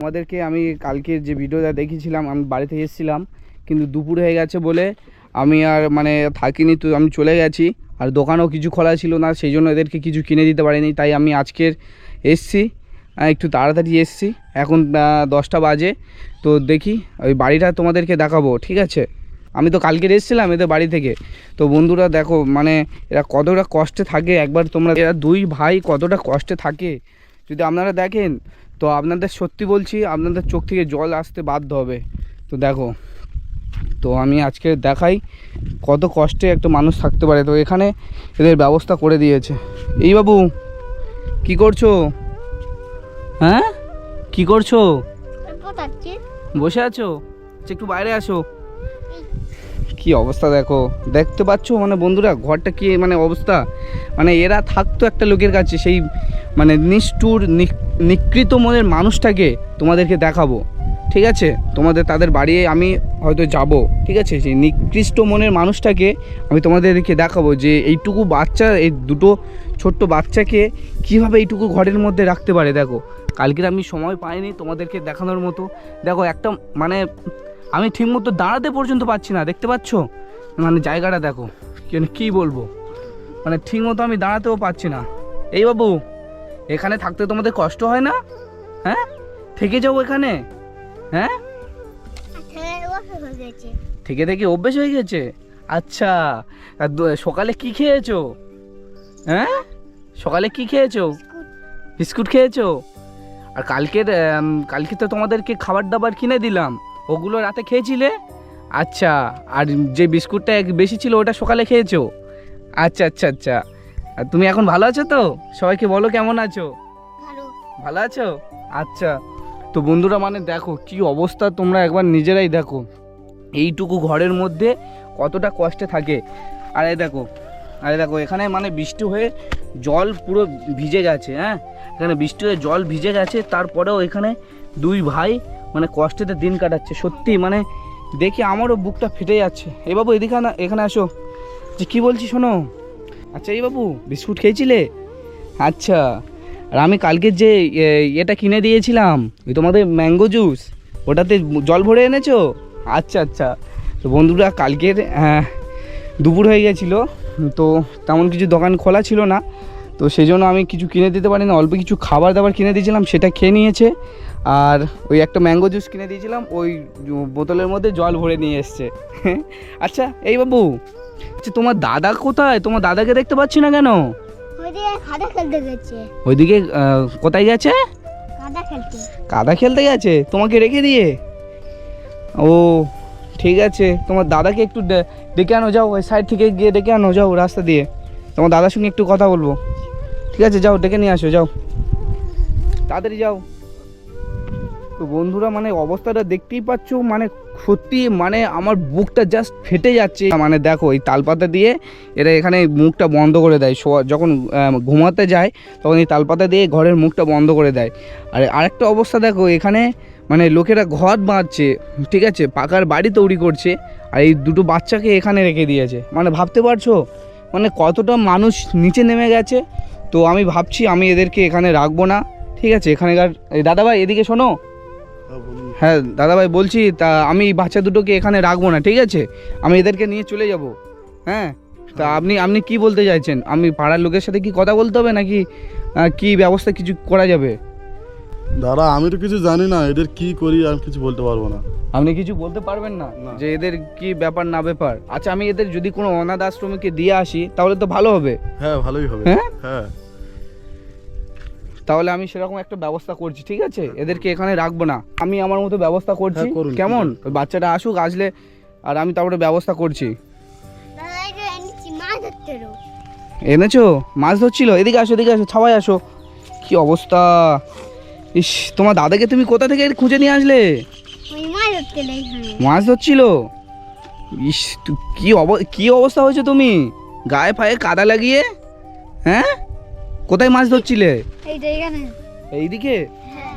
আমাদেরকে আমি কালকে যে ভিডিওটা দেখেছিলাম, আমি বাড়িতে এসেছিলাম, কিন্তু দুপুর হয়ে গেছে বলে আমি আর মানে থাকিনি, তো আমি চলে গেছি, আর দোকানও কিছু খোলা ছিল না, সেই জন্য এদেরকে কিছু কিনে দিতে পারিনি, তাই আমি আজকের এসছি একটু তাড়াতাড়ি এসছি, এখন দশটা বাজে, তো দেখি ওই বাড়িটা তোমাদেরকে দেখাবো, ঠিক আছে? আমি তো কালকে এসেছিলাম এদের বাড়ি থেকে, তো বন্ধুরা দেখো মানে এরা কতটা কষ্টে থাকে, একবার তোমরা, এরা দুই ভাই কতটা কষ্টে থাকে, যদি আপনারা দেখেন তো আপনাদের সত্যি বলছি আপনাদের চোখ থেকে জল আসতে বাধ্য হবে। তো দেখো তো আমি আজকে দেখাই কত কষ্টে একটা মানুষ থাকতে পারে। তো এখানে এদের ব্যবস্থা করে দিয়েছে। এই বাবু কি করছ? হ্যাঁ? কি করছ? বসে আছো? আচ্ছা, একটু বাইরে আসো। কি অবস্থা দেখো? দেখতে পাচ্ছ? মানে বন্ধুরা, ঘরটা কি মানে অবস্থা? মানে এরা থাকতো একটা লোকের কাছে, সেই মানে নিষ্ঠুর, নিক- নিকৃত মনের মানুষটাকে তোমাদেরকে দেখাবো। ঠিক আছে? তোমাদের, তাদের বাড়ি আমি হয়তো যাব। ঠিক আছে? সেই নিকৃষ্ট মনের মানুষটাকে আমি তোমাদেরকে দেখাবো যে এইটুকু বাচ্চা, এই দুটো ছোট্ট বাচ্চাকে কীভাবে এইটুকু ঘরের মধ্যে রাখতে পারে, দেখো। কালকের আমি সময় পাইনি তোমাদেরকে দেখানোর মতো। দেখো, একটা মানে আমি ঠিকমতো দাঁড়াতে পর্যন্ত পাচ্ছি না, দেখতে পাচ্ছ? মানে জায়গাটা দেখো মানে কী বলব? মানে ঠিকমতো আমি দাঁড়াতেও পাচ্ছি না। এই বাবু, এখানে থাকতে তোমাদের কষ্ট হয় না? হ্যাঁ? থেকে যাও এখানে। হ্যাঁ? থেকে থেকে অভ্যেস হয়ে গেছে। আচ্ছা সকালে কি খেয়েছো? হ্যাঁ? সকালে কি খেয়েছো? বিস্কুট খেয়েছো? আর কালকের কালকে তো তোমাদেরকে খাবার দাবার কিনে দিলাম। ওগুলো রাতে খেয়েছিলে? আচ্ছা আর যে বিস্কুটটা এক বেশি ছিল ওটা সকালে খেয়েছো? আচ্ছা আচ্ছা আচ্ছা। আর তুমি এখন ভালো আছো তো? সবাইকে বলো কেমন আছো? ভালো। আছো? আচ্ছা। তো বন্ধুরা মানে দেখো কি অবস্থা তোমরা একবার নিজেরাই দেখো। এইটুকু ঘরের মধ্যে কতটা কষ্টে থাকে। আর এই দেখো আরে দেখো এখানে মানে বৃষ্টি হয়ে জল পুরো ভিজে গেছে হ্যাঁ? এখানে বৃষ্টি হয়ে জল ভিজে গেছে তারপরেও এখানে দুই ভাই মানে কষ্টেতে দিন কাটাচ্ছে। সত্যি মানে দেখি আমারও বুকটা ফেটে যাচ্ছে। এই বাবু এদিকে না এখানে আসো। যে কী বলছি শোনো? আচ্ছা এই বাবু বিস্কুট খেয়েছিলে? আচ্ছা আর আমি কালকে যে এ, এটা কিনে দিয়েছিলাম ওই তোমাদের ম্যাঙ্গো জুস ওটাতে জল ভরে এনেছো? আচ্ছা আচ্ছা। তো বন্ধুরা কালকের আহ, দুপুর হয়ে গেছিল তো তেমন কিছু দোকান খোলা ছিল না। তো সেই জন্য আমি কিছু কিনে দিতে পারি না অল্প কিছু খাবার দাবার কিনে দিয়েছিলাম সেটা খেয়ে নিয়েছে। আর ওই একটা ম্যাঙ্গো জুস কিনে দিয়েছিলাম ওই বোতলের মধ্যে জল ভরে নিয়ে এসছে। আচ্ছা এই বাবু আচ্ছা তোমার দাদা কোথায়? তোমার দাদাকে দেখতে পাচ্ছি না কেন? ওইদিকে কোথায় গেছে? কাদা খেলতে। গেছে? তোমাকে রেখে দিয়ে? ও ঠিক আছে। তোমার দাদাকে একটু ডেকে আনো যাও ওই সাইড থেকে গিয়ে ডেকে আনো যাও রাস্তা দিয়ে। তোমার দাদার সঙ্গে একটু কথা বলব। ঠিক আছে, যাও, ডেকে নিয়ে আসো, যাও। তাড়াতাড়ি যাও। তো বন্ধুরা মানে অবস্থাটা দেখতেই পাচ্ছ মানে সত্যি মানে আমার বুকটা জাস্ট ফেটে যাচ্ছে। মানে দেখো, এই তালপাতা দিয়ে এরা এখানে মুখটা বন্ধ করে দেয়। যখন ঘুমাতে যায়, তখন এই তালপাতা দিয়ে ঘরের মুখটা বন্ধ করে দেয়। আর, আরেকটা অবস্থা দেখো, এখানে মানে লোকেরা ঘর বাঁধছে, ঠিক আছে? পাকার বাড়ি তৈরি করছে, আর এই দুটো বাচ্চাকে এখানে রেখে দিয়েছে। মানে ভাবতে পারছ? মানে কতটা মানুষ নিচে নেমে গেছে তো আমি ভাবছি আমি এদেরকে এখানে রাখব না। ঠিক আছে এখানেকার দাদাভাই এদিকে শোনো। হ্যাঁ দাদাভাই বলছি তা আমি বাচ্চা দুটোকে এখানে রাখব না ঠিক আছে? আমি এদেরকে নিয়ে চলে যাব। হ্যাঁ? তা আপনি আপনি কি বলতে চাইছেন? আমি পাড়ার লোকের সাথে কি কথা বলতে হবে নাকি কি ব্যবস্থা কিছু করা যাবে? দাদা আমি তো কিছু জানি না এদের কি করি আমি কিছু বলতে পারব না। আপনি কিছু বলতে পারবেন না না। যে এদের কি ব্যাপার না ব্যাপার? আচ্ছা আমি এদের যদি কোনো অনাথ আশ্রমকে দিয়ে আসি তাহলে তো ভালো হবে। হ্যাঁ ভালোই হবে। হ্যাঁ? হ্যাঁ? হ্যাঁ তাহলে আমি সেরকম একটা ব্যবস্থা করছি ঠিক আছে? এদেরকে এখানে রাখব না। আমি আমার মতো ব্যবস্থা করছি হ্যাঁ, করুন, কেমন? ওই বাচ্চাটা আসুক আসলে আর আমি তারপরে ব্যবস্থা করছি। এনেছি মাছ ধরছিল? এদিকে আসো এদিকে আসো ছাওয়াই আসো। কি অবস্থা? ইস তোমার দাদাকে তুমি কোথা থেকে খুঁজে নিয়ে আসলে? মাছ ধরছিল? ইস তু কি অব কি অবস্থা হয়েছে তুমি? গায়ে ফায়ে কাদা লাগিয়ে হ্যাঁ? কোথায় মাছ ধরছিলে? এইদিকে? হ্যাঁ।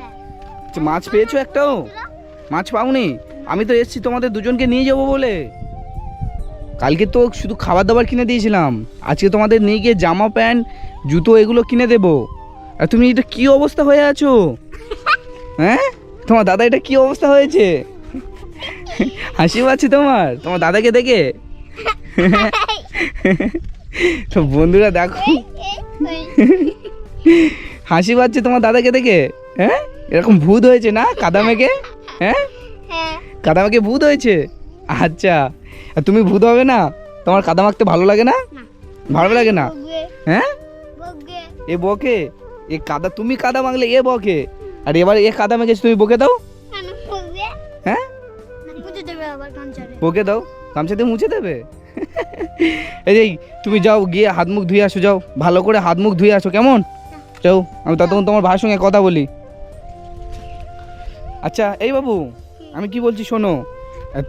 আচ্ছা, মাছ পেয়েছ একটাও? মাছ পাওনি? আমি তো এসছি তোমাদের দুজনকে নিয়ে যাব বলে। কালকে তো শুধু খাবার দাবার কিনে দিয়েছিলাম। আজকে তোমাদের নিয়ে গিয়ে জামা প্যান্ট জুতো এগুলো কিনে দেবো। আর তুমি এটা কি অবস্থা হয়ে আছো? হ্যাঁ? তোমার দাদা এটা কি অবস্থা হয়েছে? হাসি পাচ্ছে তোমার? তোমার দাদাকে দেখে? তো বন্ধুরা দেখো। হাসি পাচ্ছে তোমার দাদাকে দেখে? হ্যাঁ? এরকম ভূত হয়েছে না কাদা মেঘে হ্যাঁ? হ্যাঁ। কাদা মেঘে ভূত হয়েছে? আচ্ছা। আর তুমি ভূত হবে না? তোমার কাদা মাখতে ভালো লাগে না। ভালো লাগে না? হ্যাঁ? এ বকে? এ কাদা তুমি কাদা মাখলে এ বকে। আর এবার এ কাদা মেঘেছে তুমি বকে দাও। হ্যাঁ? বকে দাও। গামছা দিয়ে মুছে দেবে? এই যে তুমি যাও গিয়ে হাত মুখ ধুয়ে আসো যাও। ভালো করে হাত মুখ ধুয়ে আসো কেমন? যাও আমি ততক্ষণ তোমার ভাইয়ের সঙ্গে কথা বলি। আচ্ছা এই বাবু আমি কি বলছি শোনো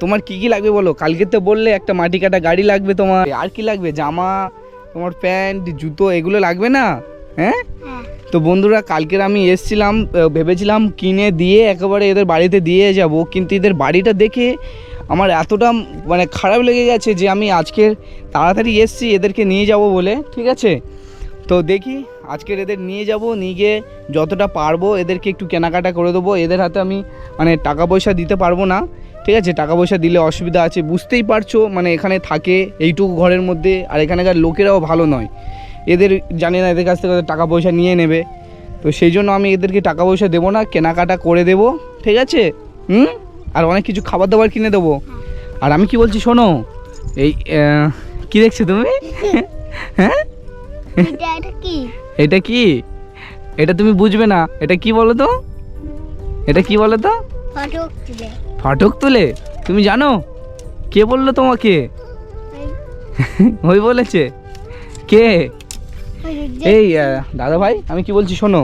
তোমার কি কি লাগবে বলো? কালকে তো বললে একটা মাটি কাটা গাড়ি লাগবে তোমার। আর কি লাগবে? জামা তোমার প্যান্ট জুতো এগুলো লাগবে না? হ্যাঁ? হ্যাঁ। তো বন্ধুরা কালকের আমি এসছিলাম ভেবেছিলাম কিনে দিয়ে একেবারে এদের বাড়িতে দিয়ে যাব কিন্তু এদের বাড়িটা দেখে আমার এতটা মানে খারাপ লেগে গেছে যে আমি আজকের তাড়াতাড়ি এসছি এদেরকে নিয়ে যাব বলে, ঠিক আছে? তো দেখি আজকের এদের নিয়ে যাব, নিয়ে গিয়ে যতটা পারব এদেরকে একটু কেনাকাটা করে দেবো। এদের হাতে আমি মানে টাকা পয়সা দিতে পারব না, ঠিক আছে? টাকা পয়সা দিলে অসুবিধা আছে, বুঝতেই পারছ মানে এখানে থাকে এইটুকু ঘরের মধ্যে, আর এখানকার লোকেরাও ভালো নয়। এদের জানি না এদের কাছ থেকে টাকা পয়সা নিয়ে নেবে। তো সেই জন্য আমি এদেরকে টাকা পয়সা দেবো না, কেনাকাটা করে দেবো, ঠিক আছে? হুম? আর অনেক কিছু খাবার দাবার কিনে দেবো। আর আমি কি বলছি শোনো? এই কি দেখছ তুমি? হ্যাঁ? এটা কি? এটা তুমি বুঝবে না। এটা কি বলো তো? এটা কি বলো তো? ফটক তুলে। তুমি জানো? কে বলল তোমাকে? ওই বলেছে। কে? এই দাদা ভাই আমি কি বলছি শোনো?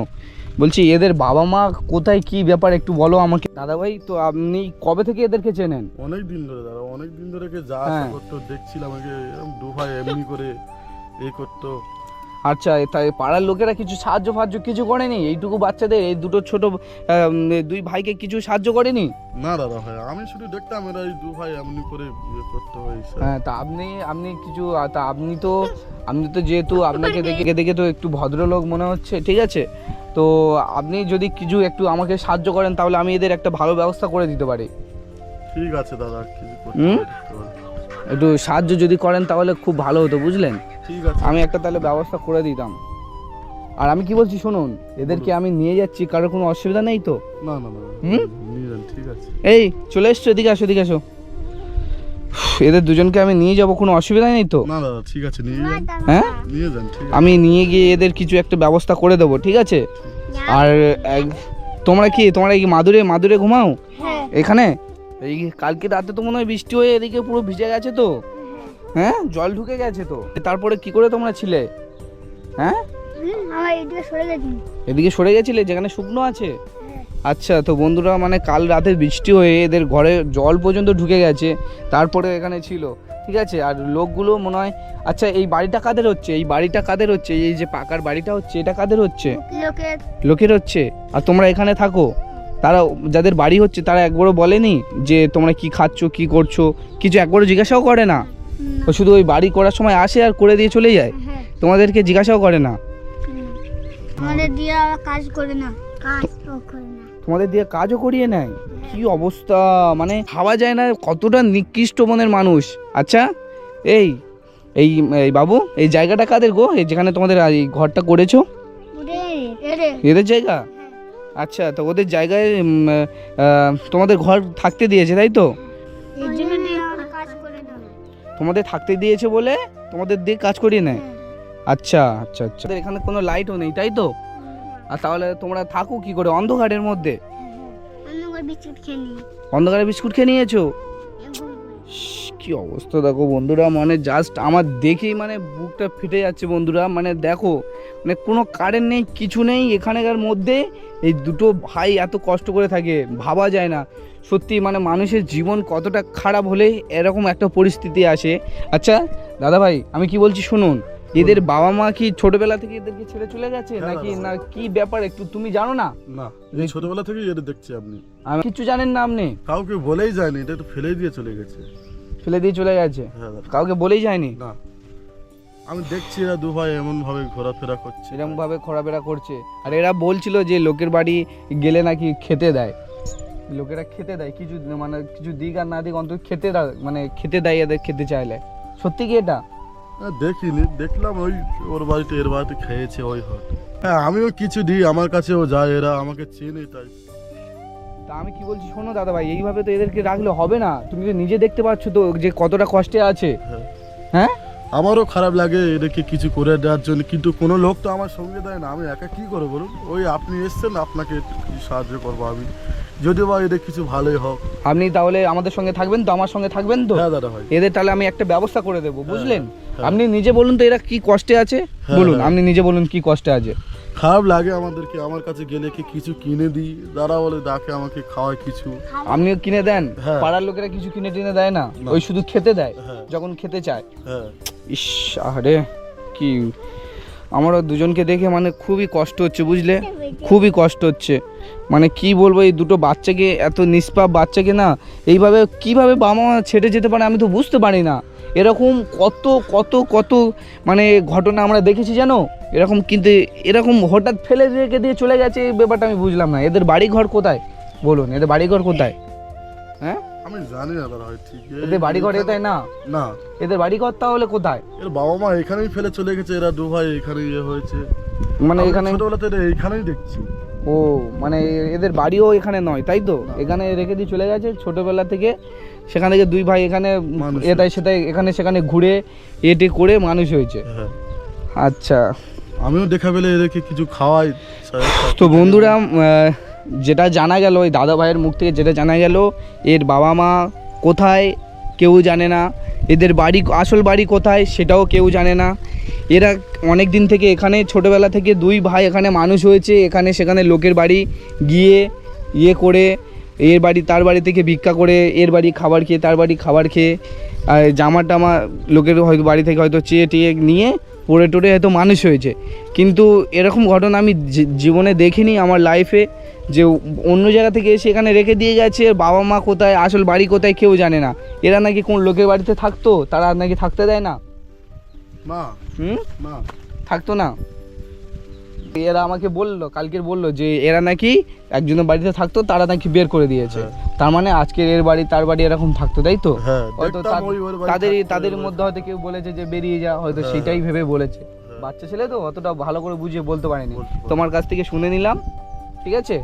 বলছি এদের বাবা মা কোথায় কি ব্যাপার একটু বলো আমাকে। দাদা ভাই তো আপনি কবে থেকে এদেরকে চেনেন? অনেক দিন ধরে দাদা অনেক দিন ধরে কে যা হ্যাঁ। করতো দেখছিলাম একে এরকম দুভাই এমনি করে এই করতো। আচ্ছা তাই পাড়ার লোকেরা কিছু সাহায্য ফাহায্য কিছু করেনি? এইটুকু বাচ্চাদের এই দুটো ছোট দুই ভাইকে কিছু সাহায্য করেনি? না দাদা ভাই আমি শুধু দেখতাম এরা এই দু ভাই এমনি করে ইয়ে করতো এইসব হ্যাঁ তা আপনি আপনি কিছু তা আপনি তো আপনি তো যেহেতু আপনাকে দেখে দেখে তো একটু ভদ্রলোক মনে হচ্ছে ঠিক আছে? তো আপনি যদি কিছু একটু আমাকে সাহায্য করেন তাহলে আমি এদের একটা ভালো ব্যবস্থা করে দিতে পারি। ঠিক আছে দাদা। একটু সাহায্য যদি করেন তাহলে খুব ভালো হতো বুঝলেন? ঠিক আছে। আমি একটা তাহলে ব্যবস্থা করে দিতাম। আর আমি কি বলছি শুনুন এদেরকে আমি নিয়ে যাচ্ছি কারোর কোনো অসুবিধা নেই তো? না না না হুম? ঠিক আছে। এই চলে এসছো এদিকে আসো এদিকে আসো। এদের দুজনকে আমি নিয়ে যাব কোনো অসুবিধা নেই তো? না দাদা ঠিক আছে নিয়ে যান। হ্যাঁ? নিয়ে যান ঠিক আছে। আমি নিয়ে গিয়ে এদের কিছু একটা ব্যবস্থা করে দেবো ঠিক আছে? আর এক- তোমরা কি তোমরা কি মাদুরে মাদুরে ঘুমাও? হ্যাঁ। এখানে? এই কালকে রাতে তো মনে হয় বৃষ্টি হয়ে এদিকে পুরো ভিজে গেছে তো? হ্যাঁ? জল ঢুকে গেছে তো? তারপরে কি করে তোমরা ছিলে? হ্যাঁ? এদিকে সরে গেছিলে যেখানে শুকনো আছে? হ্যাঁ। আচ্ছা তো বন্ধুরা মানে কাল রাতে বৃষ্টি হয়ে এদের ঘরে জল পর্যন্ত ঢুকে গেছে তারপরে এখানে ছিল ঠিক আছে? আর লোকগুলো মনে হয় আচ্ছা এই বাড়িটা কাদের হচ্ছে? এই বাড়িটা কাদের হচ্ছে? এই যে পাকার বাড়িটা হচ্ছে এটা কাদের হচ্ছে? লোকের। হচ্ছে? আর তোমরা এখানে থাকো। তারা যাদের বাড়ি হচ্ছে তারা একবারও বলেনি যে তোমরা কি খাচ্ছ কি করছ? কিছু একবারও জিজ্ঞাসাও করে না? ও শুধু ওই বাড়ি করার সময় আসে আর করে দিয়ে চলে যায়? হ্যাঁ। তোমাদেরকে জিজ্ঞাসাও করে না? আমাদের দিয়ে কাজ করে না। কাজ করে না। তোমাদের দিয়ে কাজও করিয়ে নেয়। কি অবস্থা? মানে ভাবা যায় না, কতটা নিকৃষ্ট মনের মানুষ। আচ্ছা এই এই এই বাবু, এই জায়গাটা কাদের গো? এই যেখানে তোমাদের এই ঘরটা করেছ? এদের জায়গা? আচ্ছা তো ওদের জায়গায় তোমাদের ঘর থাকতে দিয়েছে, তাই তো? তোমাদের থাকতে দিয়েছে বলে তোমাদের দিয়ে কাজ করিয়ে নেয়। আচ্ছা আচ্ছা আচ্ছা। এখানে কোনো লাইটও নেই, তাই তো? আর তাহলে তোমরা থাকো কি করে? অন্ধকারের মধ্যে। অন্ধকারে বিস্কুট খেয়ে নিয়েছো? কি অবস্থা দেখো বন্ধুরা মানে জাস্ট আমার দেখেই মানে বুকটা ফেটে যাচ্ছে বন্ধুরা মানে দেখো মানে কোনো কারেন্ট নেই কিছু নেই এখানকার মধ্যে এই দুটো ভাই এত কষ্ট করে থাকে ভাবা যায় না। সত্যি মানে মানুষের জীবন কতটা খারাপ হলে এরকম একটা পরিস্থিতি আসে। আচ্ছা দাদা ভাই আমি কি বলছি শুনুন এদের বাবা মা কি ছোটবেলা থেকে এদেরকে ছেড়ে চলে গেছে হ্যাঁ, নাকি না কি ব্যাপার একটু তুমি জানো না? না এই ছোটবেলা থেকেই এদের দেখছি আপনি। আমি কিছু জানেন না আপনি? কাউকে বলেই যায়নি এটা তো ফেলেই দিয়ে চলে গেছে। ফেলে দিয়ে চলে গেছে? হ্যাঁ কাউকে বলেই যায়নি? না। আমি দেখছি এরা দু ভাই এমন ভাবে ঘোরাফেরা করছে। এরকম ভাবে খোরাফেরা করছে। আর এরা বলছিল যে লোকের বাড়ি গেলে নাকি খেতে দেয়। লোকেরা খেতে দেয় কিছু মানে কিছু দিক আর না দিক অন্তত খেতে দা- মানে খেতে দেয় এদের খেতে চাইলে। সত্যি কি এটা? হ্যাঁ, দেখিনি। দেখলাম ওই ওর বাড়িতে এর বাড়িতে খেয়েছে ওই হয়তো হ্যাঁ আমিও কিছু দিই আমার কাছেও যায় এরা আমাকে চেনে তাই। তা আমি কি বলছি শোনো দাদা ভাই এইভাবে তো এদেরকে রাখলে হবে না। তুমি তো নিজে দেখতে পাচ্ছ তো যে কতটা কষ্টে আছে। হ্যাঁ। হ্যাঁ? আমারও খারাপ লাগে এদেরকে কিছু করে দেওয়ার জন্য কিন্তু কোনো লোক তো আমার সঙ্গে দেয় না। আমি একা কি করব বলুন? ওই আপনি এসছেন আপনাকে সাহায্য করব আমি? যদিও বা এদের কিছু ভালোই হোক। আপনি তাহলে আমাদের সঙ্গে থাকবেন তো আমার সঙ্গে থাকবেন তো? হ্যাঁ দাদা ভাই। এদের তাহলে আমি একটা ব্যবস্থা করে দেবো বুঝলেন? হ্যাঁ। আপনি নিজে বলুন তো এরা কি কষ্টে আছে? হ্যাঁ, বলুন হ্যাঁ। আপনি নিজে বলুন কি কষ্টে আছে। খারাপ লাগে আমাদেরকে আমার কাছে গেলে কি কিছু কিনে দিই? দাদা বলে ডাকে আমাকে খাওয়ায় কিছু। আপনিও কিনে দেন হ্যাঁ। পাড়ার লোকেরা কিছু কিনে টিনে দেয় না। ওই শুধু খেতে দেয় হ্যাঁ। যখন খেতে চায়। হ্যাঁ। ইস আরে কি আমারও দুজনকে দেখে মানে খুবই কষ্ট হচ্ছে, বুঝলে? খুবই কষ্ট হচ্ছে। মানে কি বলব, এই দুটো বাচ্চাকে, এত নিষ্পাপ বাচ্চাকে না, এইভাবে কীভাবে বাবা মা ছেড়ে যেতে পারে আমি তো বুঝতে পারি না। এরকম কত কত কত মানে ঘটনা আমরা দেখেছি জানো? এরকম কিন্তু এরকম হঠাৎ ফেলে রেখে দিয়ে চলে গেছে, এই ব্যাপারটা আমি বুঝলাম না। এদের বাড়ি ঘর কোথায়? বলুন, এদের বাড়ি ঘর কোথায়? হ্যাঁ? আমি জানি না দাদা ভাই ঠিক। এদের বাড়ি ঘর এটাই না? না। এদের বাড়ি ঘর তাহলে কোথায়? এর বাবা মা এখানেই ফেলে চলে গেছে এরা দু ভাই এখানে ইয়ে হয়েছে। মানে এখানে ছোটবেলা থেকে এইখানেই দেখছি। ও মানে এদের বাড়িও এখানে নয় তাই তো? এখানে রেখে দিয়ে চলে গেছে ছোটবেলা থেকে সেখান থেকে দুই ভাই এখানে এটাই সেটাই এখানে সেখানে ঘুরে এটি করে মানুষ হয়েছে। হ্যাঁ। আচ্ছা। আমিও দেখা পেলে এদেরকে কিছু খাওয়াই। তো বন্ধুরা যেটা জানা গেল ওই দাদা ভাইয়ের মুখ থেকে যেটা জানা গেল, এর বাবা মা কোথায় কেউ জানে না, এদের বাড়ি, আসল বাড়ি কোথায় সেটাও কেউ জানে না। এরা অনেক দিন থেকে এখানে, ছোটোবেলা থেকে দুই ভাই এখানে মানুষ হয়েছে, এখানে সেখানে লোকের বাড়ি গিয়ে ইয়ে করে, এর বাড়ি, তার বাড়ি থেকে ভিক্ষা করে, এর বাড়ি খাবার খেয়ে, তার বাড়ি খাবার খেয়ে, আর জামা টামা লোকের হয়তো বাড়ি থেকে হয়তো চেয়ে টিয়ে নিয়ে পড়ে টড়ে হয়তো মানুষ হয়েছে। কিন্তু এরকম ঘটনা আমি জীবনে দেখিনি আমার লাইফে যে অন্য জায়গা থেকে এসে এখানে রেখে দিয়ে গেছে বাবা মা কোথায় আসল বাড়ি কোথায় কেউ জানে না। এরা নাকি কোন লোকের বাড়িতে থাকতো? তারা নাকি থাকতে দেয় না? মা হুম? না থাকতো না? এরা আমাকে বলল কালকের বলল যে এরা নাকি একজনের বাড়িতে থাকতো তারা নাকি বের করে দিয়েছে। হ্যাঁ। তার মানে আজকের এর বাড়ি তার বাড়ি এরকম থাকতো তাই তো? হ্যাঁ হয়তো তাদের তাদের মধ্যে হয়তো কেউ বলেছে যে বেরিয়ে যা হয়তো হ্যাঁ। সেটাই ভেবে বলেছে। বাচ্চা ছেলে তো অতটা ভালো করে বুঝিয়ে বলতে পারেনি। তোমার কাছ থেকে শুনে নিলাম ঠিক আছে?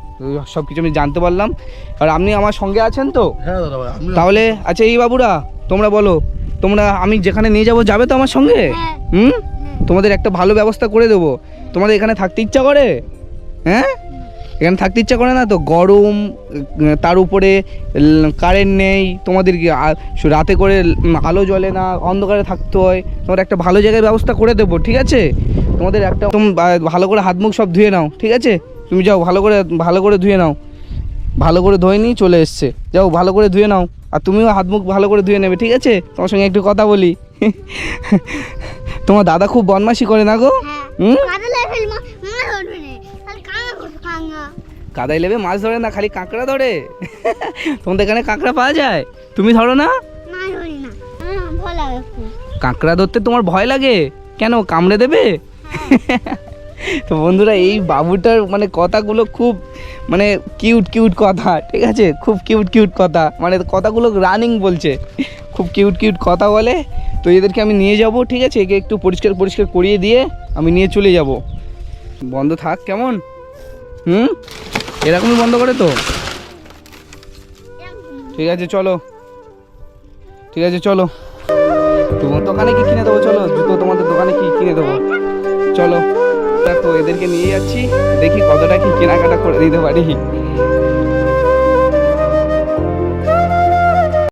সব কিছু আমি জানতে পারলাম। আর আপনি আমার সঙ্গে আছেন তো? হ্যাঁ তাহলে আচ্ছা এই বাবুরা তোমরা বলো তোমরা আমি যেখানে নিয়ে যাব যাবে তো আমার সঙ্গে? হুম। তোমাদের একটা ভালো ব্যবস্থা করে দেবো। তোমাদের এখানে থাকতে ইচ্ছা করে? হ্যাঁ? এখানে থাকতে ইচ্ছা করে না তো? গরম তার উপরে কারেন্ট নেই, তোমাদের রাতে করে আলো জ্বলে না, অন্ধকারে থাকতে হয়? তোমার একটা ভালো জায়গায় ব্যবস্থা করে দেবো, ঠিক আছে? তোমাদের একটা ভালো করে হাত মুখ সব ধুয়ে নাও, ঠিক আছে? তুমি যাও, ভালো করে ভালো করে ধুয়ে নাও। ভালো করে ধুয়ে নিয়ে চলে এসছে। যাও, ভালো করে ধুয়ে নাও। আর তুমিও হাত মুখ ভালো করে ধুয়ে নেবে, ঠিক আছে? তোমার সঙ্গে একটু কথা বলি। তোমার দাদা খুব বদমাশি করে না গো? হ্যাঁ। কাদায় লেবে মাছ ধরে না খালি কাঁকড়া ধরে? তোমাদের এখানে কাঁকড়া পাওয়া যায়? তুমি ধরো না। কাঁকড়া ধরতে তোমার ভয় লাগে? কেন কামড়ে দেবে? তো বন্ধুরা, এই বাবুটার মানে কথাগুলো খুব মানে কিউট কিউট কথা, ঠিক আছে? খুব কিউট কিউট কথা। মানে কথাগুলো রানিং বলছে। খুব কিউট কিউট কথা বলে। তো এদেরকে আমি নিয়ে যাব, ঠিক আছে? একে একটু পরিষ্কার পরিষ্কার করিয়ে দিয়ে আমি নিয়ে চলে যাব। বন্ধ থাক, কেমন? হুম? এরকমই বন্ধ করে তো? ঠিক আছে, চলো। ঠিক আছে, চলো। তোমার দোকানে কি কিনে দেবো? চলো, জুতো তোমাদের দোকানে কি কিনে দেবো? চলো। তো এদেরকে নিয়ে যাচ্ছি দেখি কতটা কি কেনাকাটা করে দিতে পারি।